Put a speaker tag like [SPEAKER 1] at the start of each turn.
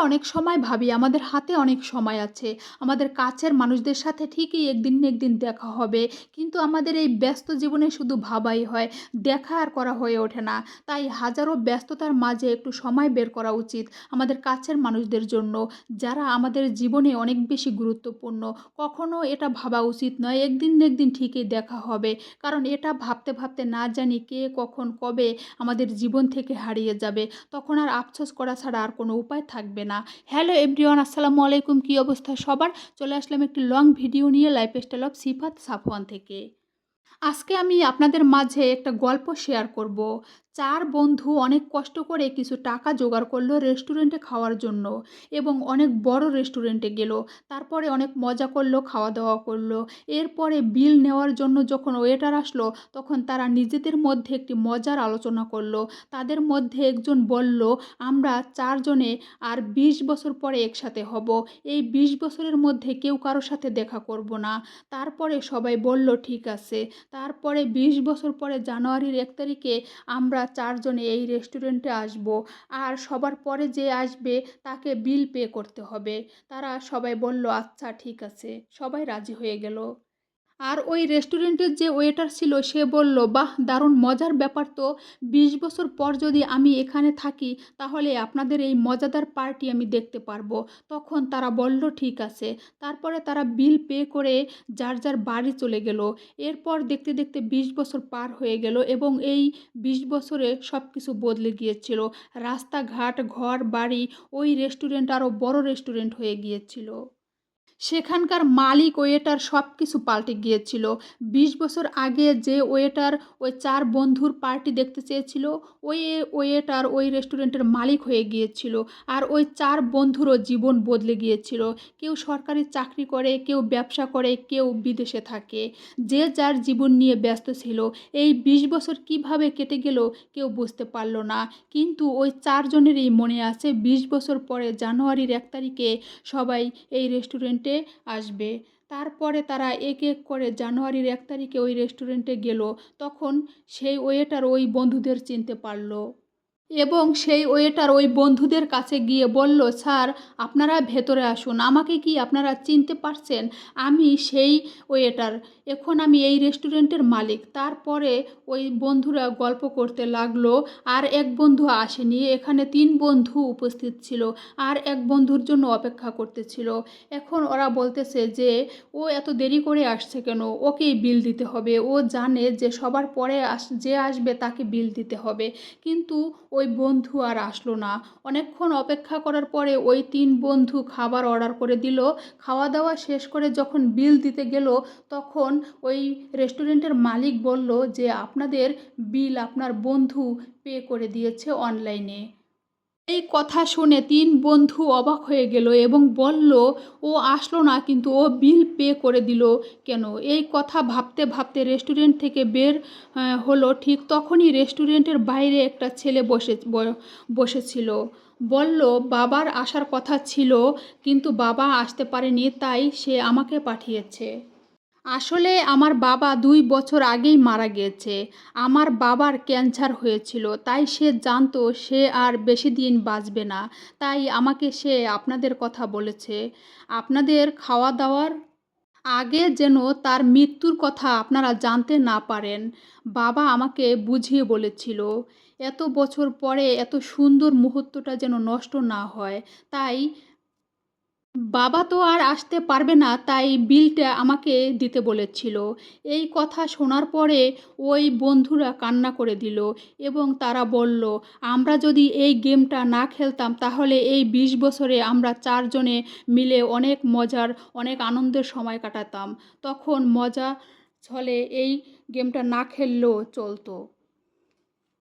[SPEAKER 1] অনেক সময় ভাবি, আমাদের হাতে অনেক সময় আছে। আমাদের কাছের মানুষদের সাথে ঠিকই একদিন না একদিন দেখা হবে। কিন্তু আমাদের এই ব্যস্ত জীবনে শুধু ভাবাই হয়, দেখা আর করা হয়ে ওঠে না। তাই হাজারো ব্যস্ততার মাঝে একটু সময় বের করা উচিত আমাদের কাছের মানুষদের জন্য, যারা আমাদের জীবনে অনেক বেশি গুরুত্বপূর্ণ। কখনো এটা ভাবা উচিত নয়, একদিন না একদিন ঠিকই দেখা হবে। কারণ এটা ভাবতে ভাবতে না জানি কে কখন কবে আমাদের জীবন থেকে হারিয়ে যাবে। তখন আর আফসোস করা ছাড়া আর কোনো উপায় থাকবে না। হ্যালো এভরিওয়ান আসসালামু আলাইকুম, কী অবস্থা সবার? চলে আসলাম একটি লং ভিডিও নিয়ে life style of Sifat Safwan থেকে। আজকে আমি আপনাদের মাঝে একটা গল্প শেয়ার করব। চার বন্ধু অনেক কষ্ট করে কিছু টাকা জোগাড় করল রেস্টুরেন্টে খাওয়ার জন্য এবং অনেক বড় রেস্টুরেন্টে গেল। তারপরে অনেক মজা করল খাওয়া দাওয়া করল। এরপরে বিল নেওয়ার জন্য যখন ওয়েটার আসলো, তখন তারা নিজেদের মধ্যে একটি মজার আলোচনা করল। তাদের মধ্যে একজন বলল, আমরা চারজনে আর বিশ বছর পরে একসাথে হব। এই বিশ বছরের মধ্যে কেউ কারোর সাথে দেখা করব না। তারপরে সবাই বলল, ঠিক আছে। তারপরে বিশ বছর পরে জানুয়ারির এক তারিখে আমরা চারজনে এই রেস্টুরেন্টে আসব। আর সবার পরে যে আসবে, তাকে বিল পে করতে হবে। তারা সবাই বলল আচ্ছা ঠিক আছে। সবাই রাজি হয়ে গেল। আর ওই রেস্টুরেন্টের যে ওয়েটার ছিল, সে বলল, বাহ, দারুণ, মজার ব্যাপার তো। বিশ বছর পর যদি আমি এখানে থাকি, তাহলে আপনাদের এই মজাদার পার্টি আমি দেখতে পারব। তখন তারা বলল, ঠিক আছে। তারপরে তারা বিল পে করে যার যার বাড়ি চলে গেল। এরপর দেখতে দেখতে বিশ বছর পার হয়ে গেল এবং এই বিশ বছরে সব কিছু বদলে গিয়েছিল। রাস্তাঘাট ঘর বাড়ি ওই রেস্টুরেন্ট আরও বড় রেস্টুরেন্ট হয়ে গিয়েছিল। সেখানকার মালিক ওয়েটার সব কিছু পাল্টে গিয়েছিল। বিশ বছর আগে যে ওয়েটার ওই চার বন্ধুর পার্টি দেখতে চেয়েছিল, ওই ওয়েটার ওই রেস্টুরেন্টের মালিক হয়ে গিয়েছিল আর ওই চার বন্ধুরও জীবন বদলে গিয়েছিল। কেউ সরকারি চাকরি করে, কেউ ব্যবসা করে, কেউ বিদেশে থাকে। যে যার জীবন নিয়ে ব্যস্ত ছিল, এই বিশ বছর কীভাবে কেটে গেল কেউ বুঝতে পারল না। কিন্তু ওই চারজনেরই মনে আছে, বিশ বছর পরে জানুয়ারির এক তারিখে সবাই এই রেস্টুরেন্টে আসবে। তারপরে তারা এক এক করে জানুয়ারির এক তারিখে ওই রেস্টুরেন্টে গেল। তখন সেই ওয়েটার ওই বন্ধুদের চিনতে পারল। এবং সেই ওয়েটার ওই বন্ধুদের কাছে গিয়ে বলল, স্যার, আপনারা ভেতরে আসুন। আমাকে কি আপনারা চিনতে পারছেন? আমি সেই ওয়েটার। এখন আমি এই রেস্টুরেন্টের মালিক। তারপরে ওই বন্ধুরা গল্প করতে লাগল। আর এক বন্ধু আসেনি। এখানে তিন বন্ধু উপস্থিত ছিল। আর এক বন্ধুর জন্য অপেক্ষা করতেছিল। এখন ওরা বলতেছে যে, ও এত দেরি করে আসছে কেন? ওকেই বিল দিতে হবে। ও জানে যে সবার পরে আস, যে আসবে তাকে বিল দিতে হবে। কিন্তু ওই বন্ধু আর আসলো না। অনেকক্ষণ অপেক্ষা করার পরে ওই তিন বন্ধু খাবার অর্ডার করে দিল। খাওয়া দাওয়া শেষ করে যখন বিল দিতে গেল, তখন ওই রেস্টুরেন্টের মালিক বলল যে, আপনাদের বিল আপনার বন্ধু পে করে দিয়েছে অনলাইনে। এই কথা শুনে তিন বন্ধু অবাক হয়ে গেল এবং বলল, ও আসলো না, কিন্তু ও বিল পে করে দিল কেন? এই কথা ভাবতে ভাবতে রেস্টুরেন্ট থেকে বের হলো। ঠিক তখনই রেস্টুরেন্টের বাইরে একটা ছেলে বসে বসেছিল। বলল, বাবার আসার কথা ছিল, কিন্তু বাবা আসতে পারেনি, তাই সে আমাকে পাঠিয়েছে। আসলে আমার বাবা দুই বছর আগেই মারা গিয়েছে। আমার বাবার ক্যান্সার হয়েছিল, তাই সে জানতো সে আর বেশি দিন বাঁচবে না। তাই আমাকে সে আপনাদের কথা বলেছে। আপনাদের খাওয়া দাওয়ার আগে যেন তার মৃত্যুর কথা আপনারা জানতে না পারেন, বাবা আমাকে বুঝিয়ে বলেছিল। এত বছর পরে এত সুন্দর মুহূর্তটা যেন নষ্ট না হয়, তাই বাবা তো আর আসতে পারবে না, তাই বিলটা আমাকে দিতে বলেছিল। এই কথা শোনার পরে ওই বন্ধুরা কান্না করে দিল এবং তারা বলল, আমরা যদি এই গেমটা না খেলতাম, তাহলে এই বিশ বছরে আমরা চারজনে মিলে অনেক মজার, অনেক আনন্দের সময় কাটাতাম। তখন মজা ছলে এই গেমটা না খেললেও চলতো।